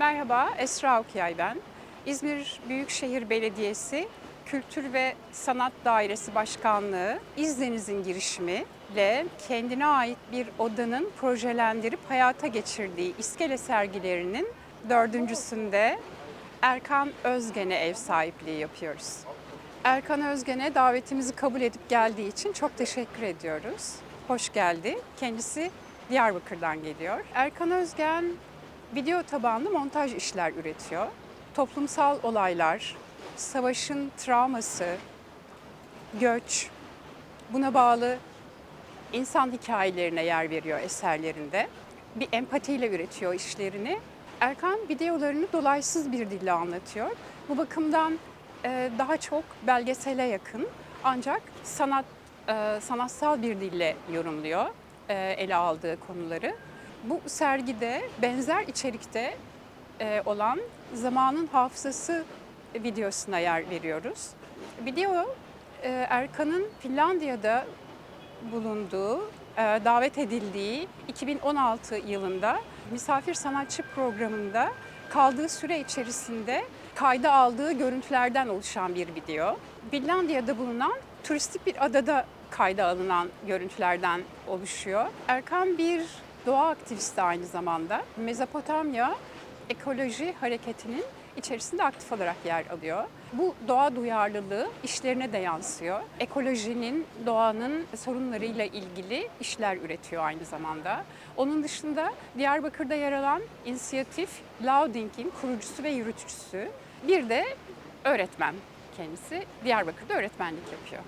Merhaba, Esra Okyay ben. İzmir Büyükşehir Belediyesi Kültür ve Sanat Dairesi Başkanlığı İzdeniz'in girişimiyle kendine ait bir odanın projelendirip hayata geçirdiği iskele sergilerinin dördüncüsünde Erkan Özgen'e ev sahipliği yapıyoruz. Erkan Özgen'e davetimizi kabul edip geldiği için çok teşekkür ediyoruz. Hoş geldi. Kendisi Diyarbakır'dan geliyor. Erkan Özgen video tabanlı montaj işler üretiyor. Toplumsal olaylar, savaşın travması, göç, buna bağlı insan hikayelerine yer veriyor eserlerinde. Bir empatiyle üretiyor işlerini. Erkan videolarını dolaysız bir dille anlatıyor. Bu bakımdan e, daha çok belgesele yakın ancak sanat e, sanatsal bir dille yorumluyor e, ele aldığı konuları. Bu sergide benzer içerikte e, olan Zamanın Hafızası videosuna yer veriyoruz. Video e, Erkan'ın Finlandiya'da bulunduğu, e, davet edildiği 2016 yılında misafir sanatçı programında kaldığı süre içerisinde kayda aldığı görüntülerden oluşan bir video. Finlandiya'da bulunan turistik bir adada kayda alınan görüntülerden oluşuyor. Erkan bir doğa aktivisti aynı zamanda. Mezopotamya ekoloji hareketinin içerisinde aktif olarak yer alıyor. Bu doğa duyarlılığı işlerine de yansıyor. Ekolojinin, doğanın sorunlarıyla ilgili işler üretiyor aynı zamanda. Onun dışında Diyarbakır'da yer alan inisiyatif Lauding'in kurucusu ve yürütücüsü. Bir de öğretmen kendisi. Diyarbakır'da öğretmenlik yapıyor.